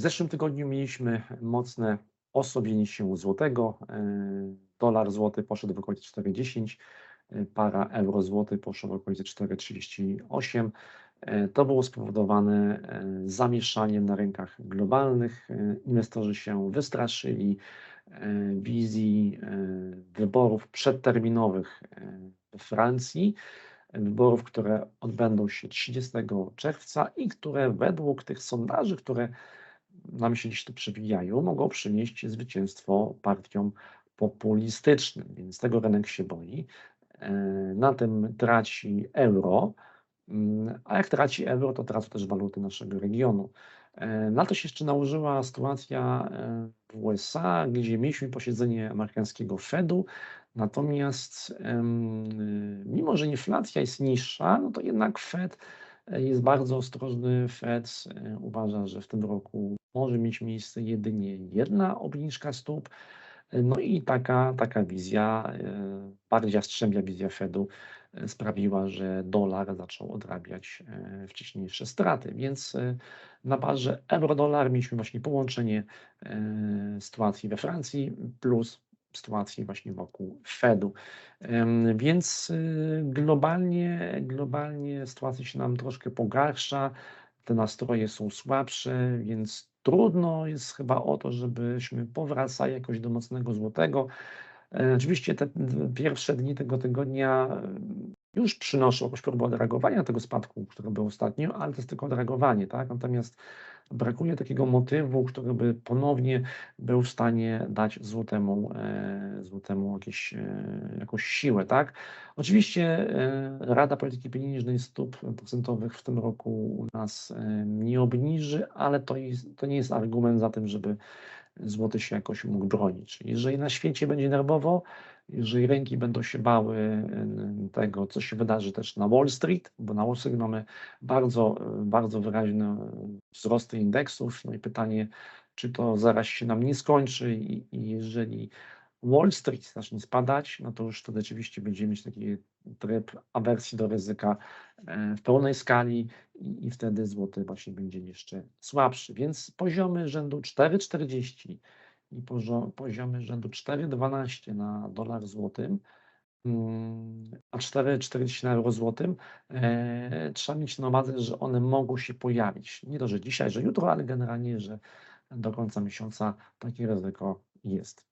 W zeszłym tygodniu mieliśmy mocne osłabienie się złotego. E, Dolar złoty poszedł w okolice 4,10, e, para euro złoty poszło w okolice 4,38. E, To było spowodowane zamieszaniem na rynkach globalnych. Inwestorzy się wystraszyli wizji wyborów przedterminowych we Francji, wyborów, które odbędą się 30 czerwca i które według tych sondaży, które nam się dziś tu przewijają, mogą przynieść zwycięstwo partiom populistycznym, więc tego rynek się boi. E, Na tym traci euro, mm, a jak traci euro, to tracą też waluty naszego regionu. E, Na to się jeszcze nałożyła sytuacja e, w USA, gdzie mieliśmy posiedzenie amerykańskiego Fedu, natomiast mimo, że inflacja jest niższa, no to jednak Fed jest bardzo ostrożny. Fed e, uważa, że w tym roku może mieć miejsce jedynie jedna obniżka stóp. E, No i taka, taka wizja, e, bardziej jastrzębia wizja Fedu sprawiła, że dolar zaczął odrabiać wcześniejsze straty. Więc na barze euro-dolar mieliśmy właśnie połączenie sytuacji we Francji plus sytuacji właśnie wokół Fedu. Więc y, globalnie, globalnie sytuacja się nam troszkę pogarsza, te nastroje są słabsze, więc trudno jest chyba o to, żebyśmy powracali jakoś do mocnego złotego. E, Oczywiście te pierwsze dni tego tygodnia już przynoszą jakąś próbę odreagowania tego spadku, który był ostatnio, ale to jest tylko odreagowanie, tak? Natomiast brakuje takiego motywu, który by ponownie był w stanie dać złotemu, e, złotemu jakieś, e, jakąś siłę, tak? Oczywiście e, Rada Polityki Pieniężnej stóp procentowych w tym roku u nas nie obniży, ale to, jest, to nie jest argument za tym, żeby złoty się jakoś mógł bronić. Jeżeli na świecie będzie nerwowo, jeżeli rynki będą się bały tego, co się wydarzy też na Wall Street, bo na Wall Street mamy bardzo, bardzo wyraźne wzrosty indeksów, no i pytanie, czy to zaraz się nam nie skończy? I, jeżeli Wall Street zacznie spadać, no to już wtedy rzeczywiście będziemy mieć taki tryb awersji do ryzyka e, w pełnej skali i wtedy złoty właśnie będzie jeszcze słabszy. Więc poziomy rzędu 4,40 i pozio- poziomy rzędu 4,12 na dolar złotym, mm, a 4,40 na euro złotym, e, trzeba mieć na uwadze, że one mogą się pojawić. Nie to, że dzisiaj, że jutro, ale generalnie, że do końca miesiąca takie ryzyko jest.